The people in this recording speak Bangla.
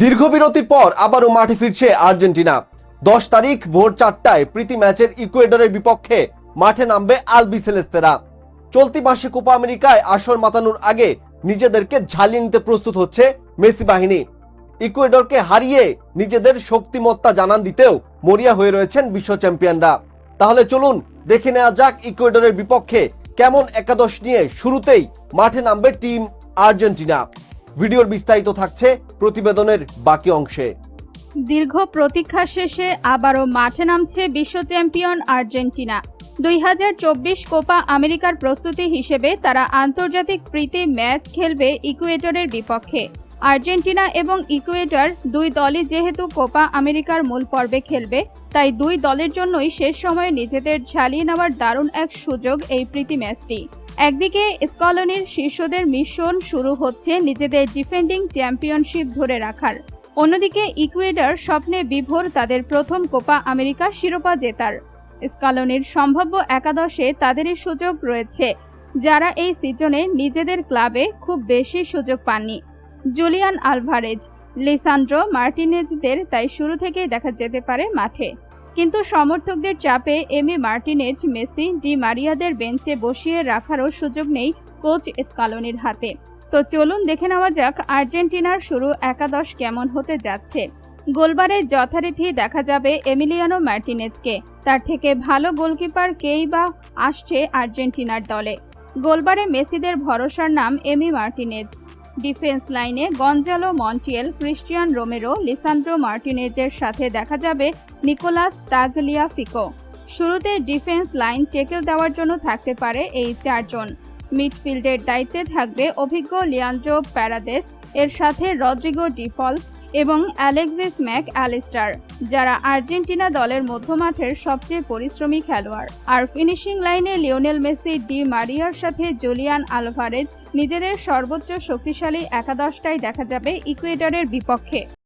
দীর্ঘ বিরতির পর আবারও মাঠে ফিরছে আর্জেন্টিনা। দশ তারিখ ভোর চারটায় প্রীতি ম্যাচের ইকুয়েডরের বিপক্ষে মাঠে নামবে আলবি সেলেস্তেরা। চলতি মাসে কোপা আমেরিকায় আসর মাতানোর আগে নিজেদেরকে ঝালিয়ে নিতে প্রস্তুত হচ্ছে মেসি বাহিনী। ইকুয়েডরকে হারিয়ে নিজেদের শক্তিমত্তা জানান দিতেও মরিয়া হয়ে রয়েছেন বিশ্ব চ্যাম্পিয়নরা। তাহলে চলুন দেখে নেওয়া যাক ইকুয়েডরের বিপক্ষে কেমন একাদশ নিয়ে শুরুতেই মাঠে নামবে টিম আর্জেন্টিনা। ভিডিওর বিস্তারিত থাকছে প্রতিবেদনের বাকি অংশে। দীর্ঘ প্রতীক্ষা শেষে আবারও মাঠে নামছে বিশ্ব চ্যাম্পিয়ন আর্জেন্টিনা। দুই হাজার চব্বিশ কোপা আমেরিকার প্রস্তুতি হিসেবে তারা আন্তর্জাতিক প্রীতি ম্যাচ খেলবে ইকুয়েটরের বিপক্ষে। আর্জেন্টিনা এবং ইকুয়েটর দুই দলই যেহেতু কোপা আমেরিকার মূল পর্বে খেলবে, তাই দুই দলের জন্যই শেষ সময়ে নিজেদের ঝালিয়ে নেওয়ার দারুণ এক সুযোগ এই প্রীতি ম্যাচটি। একদিকে স্কলনির শীর্ষদের মিশন শুরু হচ্ছে নিজেদের ডিফেন্ডিং চ্যাম্পিয়নশিপ ধরে রাখার। অন্যদিকে ইকুয়েডর স্বপ্নে বিভোর তাদের প্রথম কোপা আমেরিকা শিরোপা জেতার। স্কালনির সম্ভাব্য একাদশে তাদেরই সুযোগ রয়েছে, যারা এই সিজনে নিজেদের ক্লাবে খুব বেশি সুযোগ পাননি। Julian Alvarez. লিসান্ড্রো মার্টিনেজদের তাই শুরু থেকেই দেখা যেতে পারে মাঠে। কিন্তু সমর্থকদের চাপে এমি মার্টিনেজ, মেসি, ডি মারিয়াদের বেঞ্চে বসিয়ে রাখারও সুযোগ নেই কোচ স্কালনির হাতে। তো চলুন দেখে নেওয়া যাক আর্জেন্টিনার শুরু একাদশ কেমন হতে যাচ্ছে। গোলবারে যথারীতি দেখা যাবে এমিলিয়ানো মার্টিনেজকে। তার থেকে ভালো গোলকিপার কেই বা আসছে আর্জেন্টিনার দলে। গোলবারে মেসিদের ভরসার নাম এমি মার্টিনেজ। ডিফেন্স লাইনে Gonzalo Montiel Cristian Romero, Lisandro মার্টিনেজের সাথে দেখা যাবে নিকোলাস তাগলিয়া ফিকো শুরুতে ডিফেন্স লাইন টেকেল দেওয়ার জন্য থাকতে পারে এই চারজন। মিডফিল্ডের দায়িত্বে থাকবে অভিজ্ঞ লিয়ান্ড্রো প্যারাদেস, এর সাথে রদ্রিগো ডিপল এবং অ্যালেক্সিস ম্যাক অ্যালিস্টার যারা আর্জেন্টিনা দলের মধ্যমাঠের সবচেয়ে পরিশ্রমী খেলোয়াড়। আর ফিনিশিং লাইনে লিওনেল মেসি, ডি মারিয়ার সাথে জুলিয়ান আলভারেজ নিজেদের সর্বোচ্চ শক্তিশালী একাদশটাই দেখা যাবে ইকুয়েডরের বিপক্ষে।